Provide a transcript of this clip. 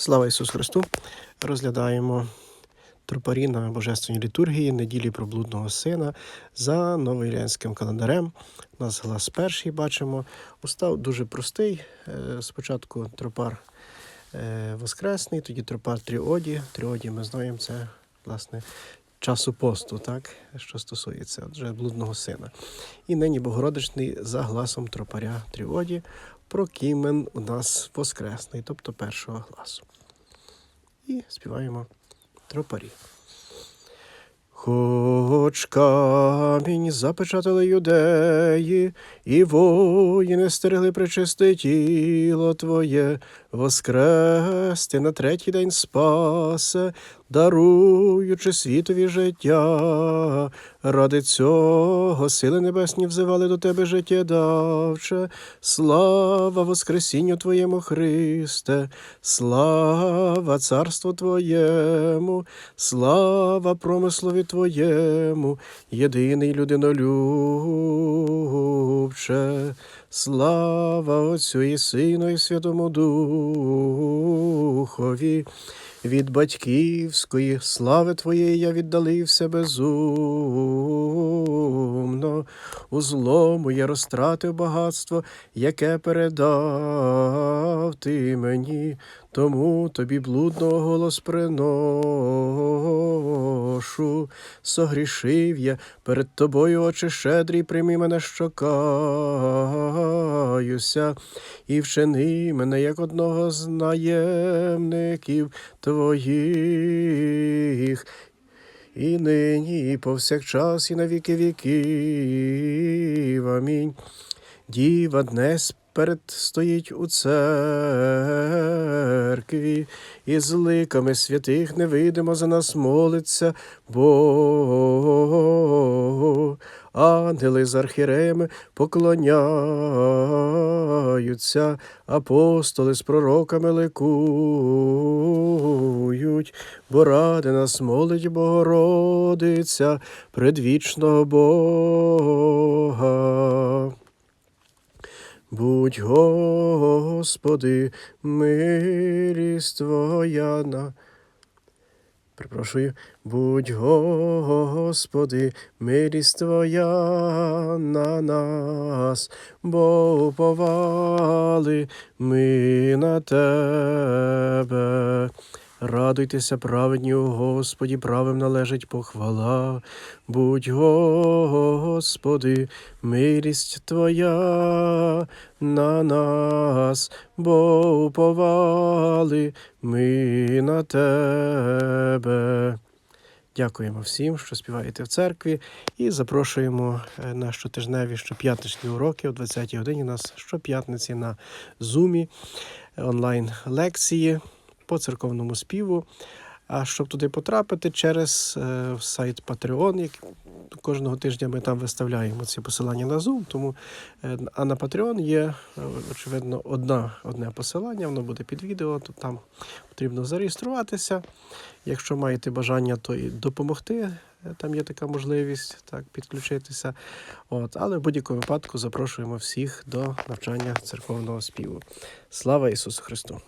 Слава Ісусу Христу! Розглядаємо тропарі на Божественній літургії неділі про блудного сина за новоілянським календарем. У нас глас перший бачимо. Устав дуже простий. Е, Спочатку тропар е, Воскресний, тоді тропар Тріоді. Тріоді ми знаємо, це власне часу посту, так, що стосується отже, блудного сина. І нині Богородичний за гласом тропаря Тріоді. Прокімен у нас воскресний, тобто першого гласу. І співаємо тропарі. Хоч камінь запечатали юдеї, і воїни стерегли причисте тіло Твоє, воскрес на третій день спасе, даруючи світові життя. Ради цього сили небесні взивали до Тебе життя давче. Слава Воскресінню Твоєму Христе, слава Царству Твоєму, слава промислові Твоєму, єдиний людинолюбче, слава Отцю і Сину і Святому Духові. Від батьківської слави Твоєї я віддалився безумно, у злому я розтратив багатство, яке передав ти мені, тому тобі блудного голос приношу. Согрішив я перед тобою, очі щедрі, прийми мене, що каюся, і вчини мене, як одного з наємників твоїх. І нині, і повсякчас, і на віки віків. Амінь. Діва днес перед стоїть у церкві, і з ликами святих невидимо за нас молиться Бог. Ангели з архіреми поклоняються, апостоли з пророками ликують, бо ради нас молить Богородиця предвічного Бога. Будь, Господи, милість Твоя на. Перепрошую, будь, Господи, милість Твоя на нас, бо уповали ми на Тебе. Радуйтеся, праведні у Господі, правим належить похвала. Будь, Господи, милість Твоя на нас, бо уповали ми на Тебе. Дякуємо всім, що співаєте в церкві, і запрошуємо е, на щотижневі щоп'ятничні уроки о 20-й годині. У нас щоп'ятниці на Зумі онлайн лекції по церковному співу. А щоб туди потрапити через е, сайт Patreon, як кожного тижня ми там виставляємо ці посилання на Zoom. Тому, е, а на Patreon є, е, очевидно, одна, одне посилання, воно буде під відео, то там потрібно зареєструватися. Якщо маєте бажання, то і допомогти. Там є така можливість так, підключитися. От, але в будь-якому випадку запрошуємо всіх до навчання церковного співу. Слава Ісусу Христу!